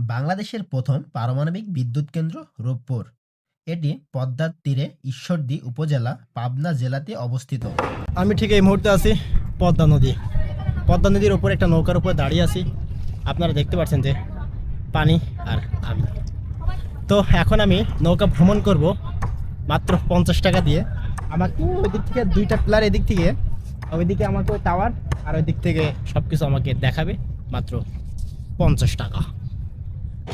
বাংলাদেশের প্রথম পারমাণবিক বিদ্যুৎ কেন্দ্র রূপপুর। এটি পদ্মার তীরে ঈশ্বরদী উপজেলা পাবনা জেলাতে অবস্থিত। আমি ঠিক এই মুহূর্তে আছি পদ্মা নদী। পদ্মা নদীর উপর একটা নৌকার উপর দাঁড়িয়ে আছি। আপনারা দেখতে পাচ্ছেন যে পানি আর আমি। তো এখন আমি নৌকা ভ্রমণ করব মাত্র পঞ্চাশ টাকা দিয়ে। আমাকে ওই দিক থেকে দুইটা প্লার এদিক থেকে, ওইদিকে আমাকে টাওয়ার আর ওই দিক থেকে সব কিছু আমাকে দেখাবে মাত্র পঞ্চাশ টাকা।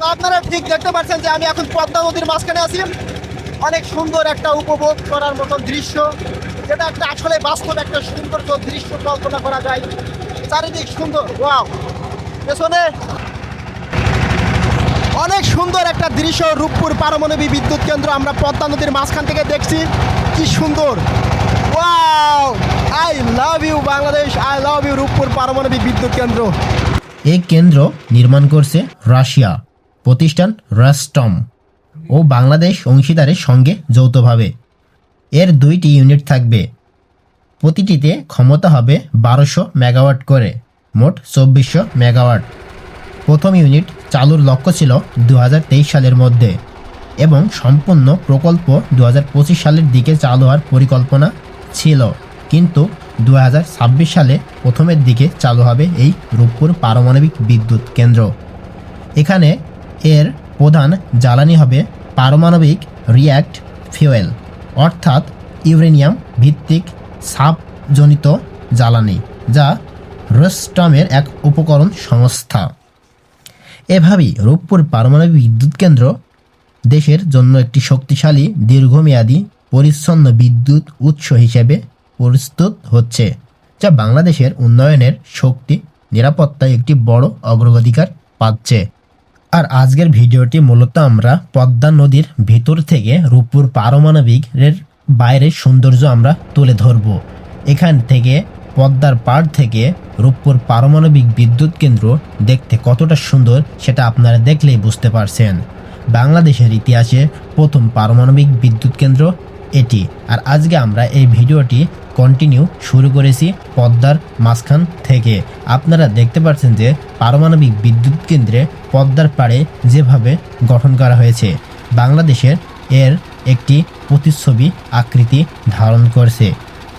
আপনারা ঠিক দেখতে পাচ্ছেন যে আমি এখন পদ্মা নদীর মাঝখানে আছি। অনেক সুন্দর একটা উপভোগ করার মতন দৃশ্য। যেটা একটা আসলে বাস্তব একটা সুন্দর দৃশ্য কল্পনা করা যায়। চারিদিক সুন্দর, ওয়াও। পেছনে অনেক সুন্দর একটা দৃশ্য রূপপুর পারমাণবিক বিদ্যুৎ কেন্দ্র আমরা পদ্মা নদীর মাঝখান থেকে দেখছি। কি সুন্দর। Wow. I love you Bangladesh. I love you Rooppur পারমাণবিক বিদ্যুৎ কেন্দ্র। এই কেন্দ্র নির্মাণ করছে রাশিয়া। প্রতিষ্ঠান রাস্টম ও বাংলাদেশ অংশীদারের সঙ্গে যৌথভাবে। এর দুইটি ইউনিট থাকবে। প্রতিটিতে ক্ষমতা হবে বারোশো মেগাওয়াট করে, মোট চব্বিশশো মেগাওয়াট। প্রথম ইউনিট চালুর লক্ষ্য ছিল দু হাজার তেইশ সালের মধ্যে এবং সম্পূর্ণ প্রকল্প দু হাজার পঁচিশ সালের দিকে চালু হওয়ার পরিকল্পনা ছিল। কিন্তু দু হাজার ছাব্বিশ সালে প্রথমের দিকে চালু হবে এই রূপপুর পারমাণবিক বিদ্যুৎ কেন্দ্র। এখানে এর প্রধান জ্বালানি হবে পারমাণবিক রিয়্যাক্ট ফিউয়েল, অর্থাৎ ইউরেনিয়াম ভিত্তিক সাপজনিত জ্বালানি, যা রোস্টমের এক উপকরণ সংস্থা। এভাবেই রূপপুর পারমাণবিক বিদ্যুৎ কেন্দ্র দেশের জন্য একটি শক্তিশালী, দীর্ঘমেয়াদী, পরিচ্ছন্ন বিদ্যুৎ উৎস হিসেবে প্রস্তুত হচ্ছে, যা বাংলাদেশের উন্নয়নের শক্তি, নিরাপত্তায় একটি বড় অগ্রগতিকার পাচ্ছে। আর আজকের ভিডিওটি মূলত আমরা পদ্মা নদীর ভিতর থেকে রূপপুর পারমাণবিকের বাইরের সৌন্দর্য আমরা তুলে ধরব। এখান থেকে পদ্মার পাড় থেকে রূপপুর পারমাণবিক বিদ্যুৎ কেন্দ্র দেখতে কতটা সুন্দর সেটা আপনারা দেখলেই বুঝতে পারছেন। বাংলাদেশের ইতিহাসে প্রথম পারমাণবিক বিদ্যুৎ কেন্দ্র এটি। আর আজকে আমরা এই ভিডিওটি কন্টিনিউ শুরু করেছি পদ্মার মাঝখান থেকে। আপনারা দেখতে পাচ্ছেন যে পারমাণবিক বিদ্যুৎ কেন্দ্রে পদ্মার পাড়ে যেভাবে গঠন করা হয়েছে, বাংলাদেশের এর একটি প্রতিচ্ছবি আকৃতি ধারণ করছে।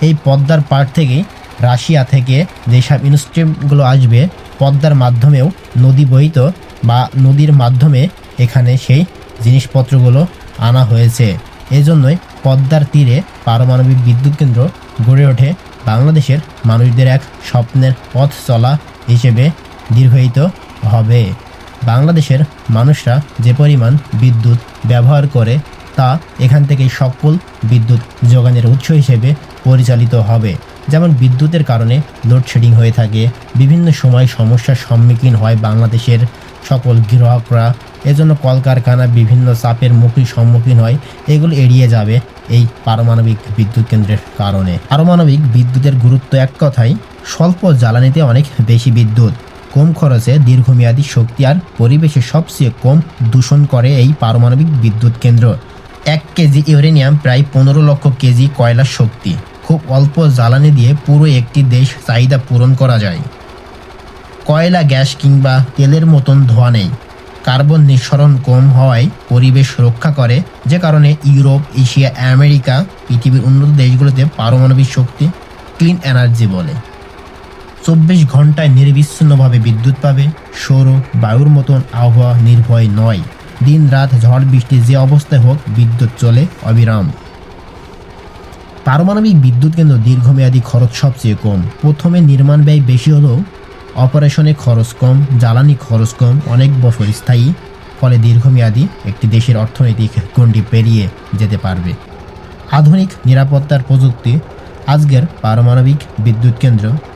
এই পদ্মার পাড় থেকেই রাশিয়া থেকে যেসব ইনস্ট্রিমগুলো আসবে, পদ্মার মাধ্যমেও নদী বহিত বা নদীর মাধ্যমে এখানে সেই জিনিসপত্রগুলো আনা হয়েছে। এজন্যই পদ্মার তীরে পারমাণবিক বিদ্যুৎ কেন্দ্র গড়ে ওঠে বাংলাদেশের মানুষদের এক স্বপ্নের পথ চলা হিসেবে দীর্ঘায়িত হবে। বাংলাদেশের মানুষরা যে পরিমাণ বিদ্যুৎ ব্যবহার করে, তা এখান থেকে সকল বিদ্যুৎ যোগানের উৎস হিসেবে পরিচালিত হবে। যেমন বিদ্যুতের কারণে লোডশেডিং হয়ে থাকে, বিভিন্ন সময় সমস্যার সম্মুখীন হয় বাংলাদেশের সকল গ্রাহকরা এজন্য কলকারখানা বিভিন্ন চাপের মুখে সম্মুখীন হয়। এগুলো এড়িয়ে যাবে এই পারমাণবিক বিদ্যুৎ কেন্দ্রের কারণে। পারমাণবিক বিদ্যুতের গুরুত্ব এক কথাই স্বল্প জ্বালানিতে অনেক বেশি বিদ্যুৎ। কম খরচে দীর্ঘমেয়াদী শক্তি আর পরিবেশে সবচেয়ে কম দূষণ করে এই পারমাণবিক বিদ্যুৎ কেন্দ্র। এক কেজি ইউরেনিয়াম প্রায় পনেরো লক্ষ কেজি কয়লার শক্তি। খুব অল্প জ্বালানি দিয়ে পুরো একটি দেশ চাহিদা পূরণ করা যায়। কয়লা, গ্যাস কিংবা তেলের মতন ধোয়া নেই। কার্বন নিঃসরণ কম হওয়ায় পরিবেশ রক্ষা করে। যে কারণে ইউরোপ, এশিয়া, আমেরিকা পৃথিবীর উন্নত দেশগুলোতে পারমাণবিক শক্তি, ক্লিন এনার্জি বলে। চব্বিশ ঘন্টায় নির্বিচ্ছিন্নভাবে বিদ্যুৎ পাবে। সৌর, বায়ুর মতন আবহাওয়া নির্ভয় নয়। দিন রাত ঝড়, বৃষ্টি যে অবস্থায় হোক, বিদ্যুৎ চলে অবিরাম। পারমাণবিক বিদ্যুৎ কেন্দ্র দীর্ঘমেয়াদী খরচ সবচেয়ে কম। প্রথমে নির্মাণ ব্যয় বেশি হলেও অপারেশনে খরচ কম, জ্বালানি খরচ কম, অনেক বছর স্থায়ী, ফলে দীর্ঘমেয়াদী একটি দেশের অর্থনৈতিক গণ্ডি পেরিয়ে যেতে পারবে। আধুনিক নিরাপত্তার প্রযুক্তি, আজকের পারমাণবিক বিদ্যুৎ কেন্দ্র